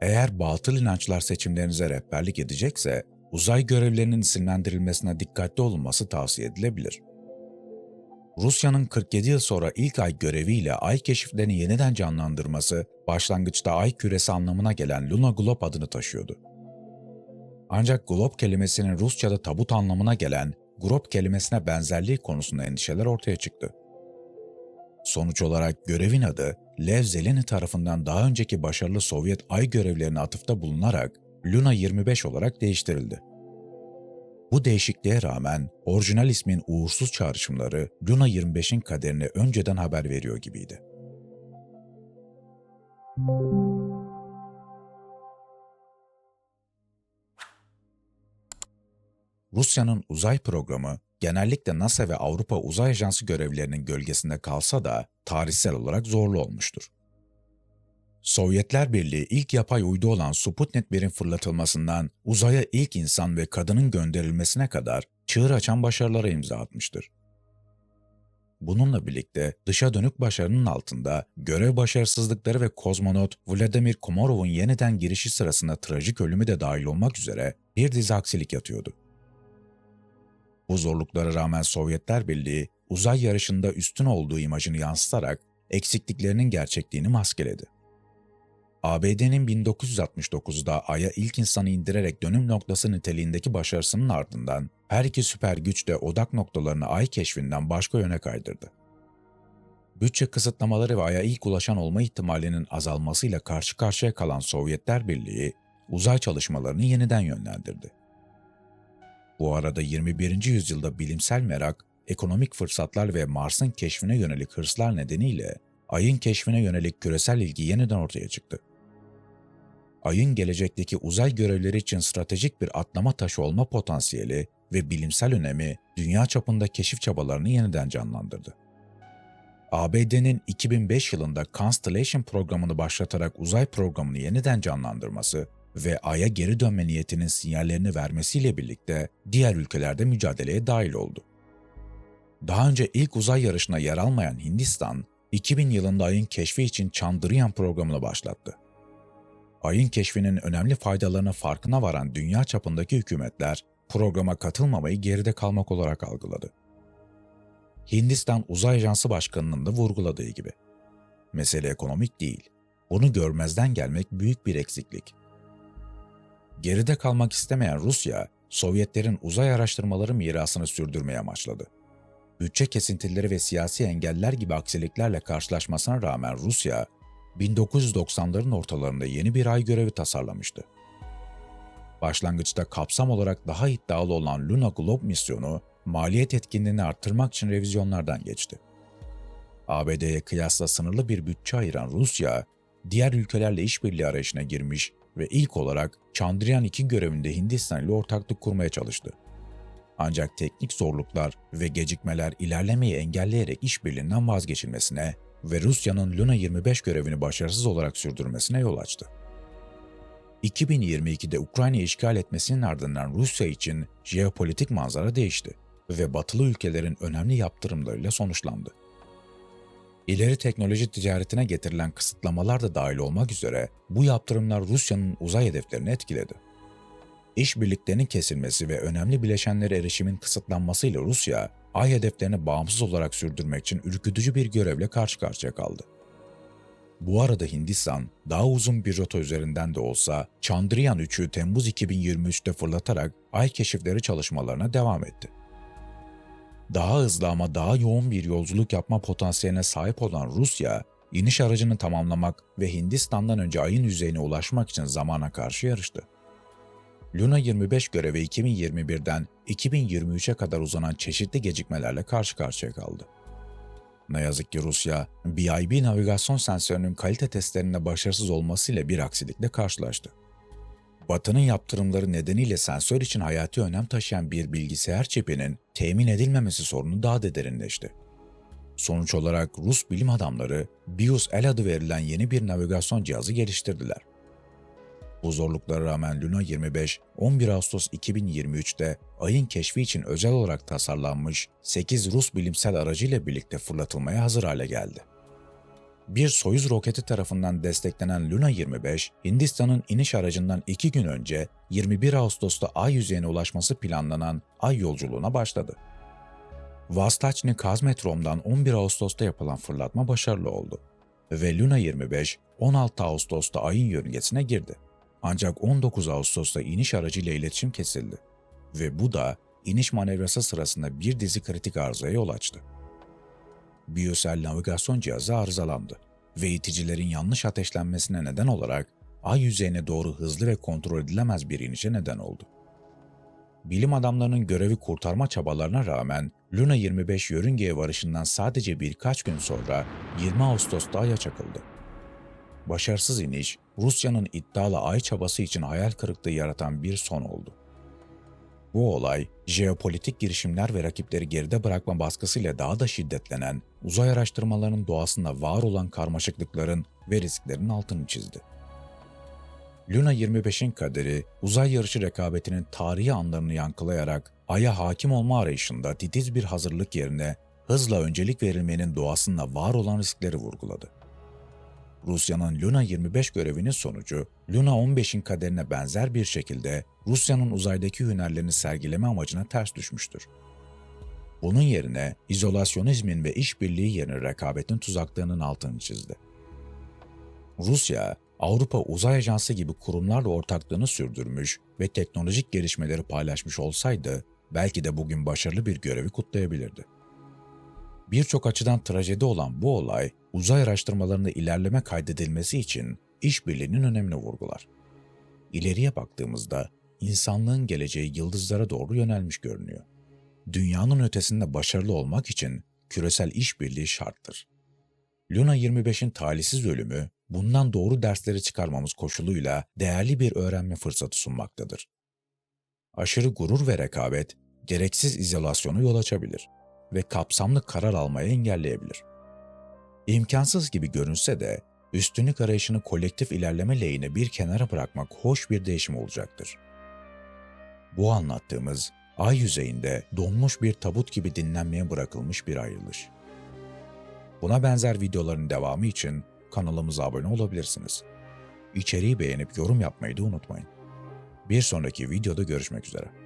Eğer batıl inançlar seçimlerinize rehberlik edecekse, uzay görevlerinin isimlendirilmesine dikkatli olunması tavsiye edilebilir. Rusya'nın 47 yıl sonra ilk ay göreviyle ay keşiflerini yeniden canlandırması, başlangıçta ay küresi anlamına gelen Luna Glob adını taşıyordu. Ancak glob kelimesinin Rusça'da tabut anlamına gelen grob kelimesine benzerliği konusunda endişeler ortaya çıktı. Sonuç olarak görevin adı Lev Zeleny tarafından daha önceki başarılı Sovyet ay görevlerine atıfta bulunarak Luna 25 olarak değiştirildi. Bu değişikliğe rağmen orijinal ismin uğursuz çağrışımları Luna 25'in kaderini önceden haber veriyor gibiydi. Rusya'nın uzay programı genellikle NASA ve Avrupa Uzay Ajansı görevlerinin gölgesinde kalsa da tarihsel olarak zorlu olmuştur. Sovyetler Birliği ilk yapay uydu olan Sputnik 1'in fırlatılmasından uzaya ilk insan ve kadının gönderilmesine kadar çığır açan başarılara imza atmıştır. Bununla birlikte dışa dönük başarının altında görev başarısızlıkları ve kozmonot Vladimir Komarov'un yeniden girişi sırasında trajik ölümü de dahil olmak üzere bir dizi aksilik yatıyordu. Bu zorluklara rağmen Sovyetler Birliği uzay yarışında üstün olduğu imajını yansıtarak eksikliklerinin gerçekliğini maskeledi. ABD'nin 1969'da Ay'a ilk insanı indirerek dönüm noktası niteliğindeki başarısının ardından her iki süper güç de odak noktalarını Ay keşfinden başka yöne kaydırdı. Bütçe kısıtlamaları ve Ay'a ilk ulaşan olma ihtimalinin azalmasıyla karşı karşıya kalan Sovyetler Birliği, uzay çalışmalarını yeniden yönlendirdi. Bu arada 21. yüzyılda bilimsel merak, ekonomik fırsatlar ve Mars'ın keşfine yönelik hırslar nedeniyle Ay'ın keşfine yönelik küresel ilgi yeniden ortaya çıktı. Ay'ın gelecekteki uzay görevleri için stratejik bir atlama taşı olma potansiyeli ve bilimsel önemi dünya çapında keşif çabalarını yeniden canlandırdı. ABD'nin 2005 yılında Constellation programını başlatarak uzay programını yeniden canlandırması ve Ay'a geri dönme niyetinin sinyallerini vermesiyle birlikte diğer ülkelerde mücadeleye dahil oldu. Daha önce ilk uzay yarışına yer almayan Hindistan, 2000 yılında Ay'ın keşfi için Chandrayaan programını başlattı. Ay'ın keşfinin önemli faydalarına farkına varan dünya çapındaki hükümetler programa katılmamayı geride kalmak olarak algıladı. Hindistan Uzay Ajansı Başkanı'nın da vurguladığı gibi. Mesele ekonomik değil, bunu görmezden gelmek büyük bir eksiklik. Geride kalmak istemeyen Rusya, Sovyetlerin uzay araştırmaları mirasını sürdürmeye amaçladı. Bütçe kesintileri ve siyasi engeller gibi aksiliklerle karşılaşmasına rağmen Rusya, 1990'ların ortalarında yeni bir ay görevi tasarlamıştı. Başlangıçta kapsam olarak daha iddialı olan Luna Globe misyonu, maliyet etkinliğini arttırmak için revizyonlardan geçti. ABD'ye kıyasla sınırlı bir bütçe ayıran Rusya, diğer ülkelerle işbirliği arayışına girmiş ve ilk olarak Chandrayaan 2 görevinde Hindistan ile ortaklık kurmaya çalıştı. Ancak teknik zorluklar ve gecikmeler ilerlemeyi engelleyerek işbirliğinden vazgeçilmesine ve Rusya'nın Luna 25 görevini başarısız olarak sürdürmesine yol açtı. 2022'de Ukrayna işgal etmesinin ardından Rusya için jeopolitik manzara değişti ve batılı ülkelerin önemli yaptırımlarıyla sonuçlandı. İleri teknoloji ticaretine getirilen kısıtlamalar da dahil olmak üzere bu yaptırımlar Rusya'nın uzay hedeflerini etkiledi. İşbirliklerinin kesilmesi ve önemli bileşenlere erişimin kısıtlanmasıyla Rusya, ay hedeflerini bağımsız olarak sürdürmek için ürkütücü bir görevle karşı karşıya kaldı. Bu arada Hindistan, daha uzun bir rota üzerinden de olsa Chandrayaan 3'ü Temmuz 2023'te fırlatarak ay keşifleri çalışmalarına devam etti. Daha hızlı ama daha yoğun bir yolculuk yapma potansiyeline sahip olan Rusya, iniş aracını tamamlamak ve Hindistan'dan önce ayın yüzeyine ulaşmak için zamana karşı yarıştı. Luna 25 görevi 2021'den 2023'e kadar uzanan çeşitli gecikmelerle karşı karşıya kaldı. Ne yazık ki Rusya, BIB navigasyon sensörünün kalite testlerinde başarısız olmasıyla bir aksilikle karşılaştı. Batı'nın yaptırımları nedeniyle sensör için hayati önem taşıyan bir bilgisayar çipinin temin edilmemesi sorunu daha da derinleşti. Sonuç olarak Rus bilim adamları BIOS L adı verilen yeni bir navigasyon cihazı geliştirdiler. Bu zorluklara rağmen Luna 25, 11 Ağustos 2023'te ayın keşfi için özel olarak tasarlanmış 8 Rus bilimsel aracıyla birlikte fırlatılmaya hazır hale geldi. Bir Soyuz roketi tarafından desteklenen Luna 25, Hindistan'ın iniş aracından iki gün önce 21 Ağustos'ta Ay yüzeyine ulaşması planlanan Ay yolculuğuna başladı. Vostochny Kazmetrom'dan 11 Ağustos'ta yapılan fırlatma başarılı oldu ve Luna 25 16 Ağustos'ta Ay'ın yörüngesine girdi. Ancak 19 Ağustos'ta iniş aracıyla iletişim kesildi ve bu da iniş manevrası sırasında bir dizi kritik arızaya yol açtı. Biyosel navigasyon cihazı arızalandı ve iticilerin yanlış ateşlenmesine neden olarak ay yüzeyine doğru hızlı ve kontrol edilemez bir inişe neden oldu. Bilim adamlarının görevi kurtarma çabalarına rağmen Luna 25 yörüngeye varışından sadece birkaç gün sonra 20 Ağustos'ta Ay'a çakıldı. Başarısız iniş, Rusya'nın iddialı Ay çabası için hayal kırıklığı yaratan bir son oldu. Bu olay, jeopolitik girişimler ve rakipleri geride bırakma baskısıyla daha da şiddetlenen uzay araştırmalarının doğasında var olan karmaşıklıkların ve risklerin altını çizdi. Luna 25'in kaderi, uzay yarışı rekabetinin tarihi anlarını yankılayarak Ay'a hakim olma arayışında titiz bir hazırlık yerine hızla öncelik verilmenin doğasında var olan riskleri vurguladı. Rusya'nın Luna 25 görevinin sonucu, Luna 15'in kaderine benzer bir şekilde Rusya'nın uzaydaki hünerlerini sergileme amacına ters düşmüştür. Bunun yerine izolasyonizmin ve işbirliği yerine rekabetin tuzaklarının altını çizdi. Rusya, Avrupa Uzay Ajansı gibi kurumlarla ortaklığını sürdürmüş ve teknolojik gelişmeleri paylaşmış olsaydı, belki de bugün başarılı bir görevi kutlayabilirdi. Birçok açıdan trajedi olan bu olay, uzay araştırmalarında ilerleme kaydedilmesi için işbirliğinin önemini vurgular. İleriye baktığımızda insanlığın geleceği yıldızlara doğru yönelmiş görünüyor. Dünyanın ötesinde başarılı olmak için küresel işbirliği şarttır. Luna 25'in talihsiz ölümü bundan doğru dersleri çıkarmamız koşuluyla değerli bir öğrenme fırsatı sunmaktadır. Aşırı gurur ve rekabet gereksiz izolasyonu yol açabilir ve kapsamlı karar almayı engelleyebilir. İmkansız gibi görünse de üstünlük arayışını kolektif ilerleme lehine bir kenara bırakmak hoş bir değişim olacaktır. Bu anlattığımız ay yüzeyinde donmuş bir tabut gibi dinlenmeye bırakılmış bir ayrılış. Buna benzer videoların devamı için kanalımıza abone olabilirsiniz. İçeriği beğenip yorum yapmayı da unutmayın. Bir sonraki videoda görüşmek üzere.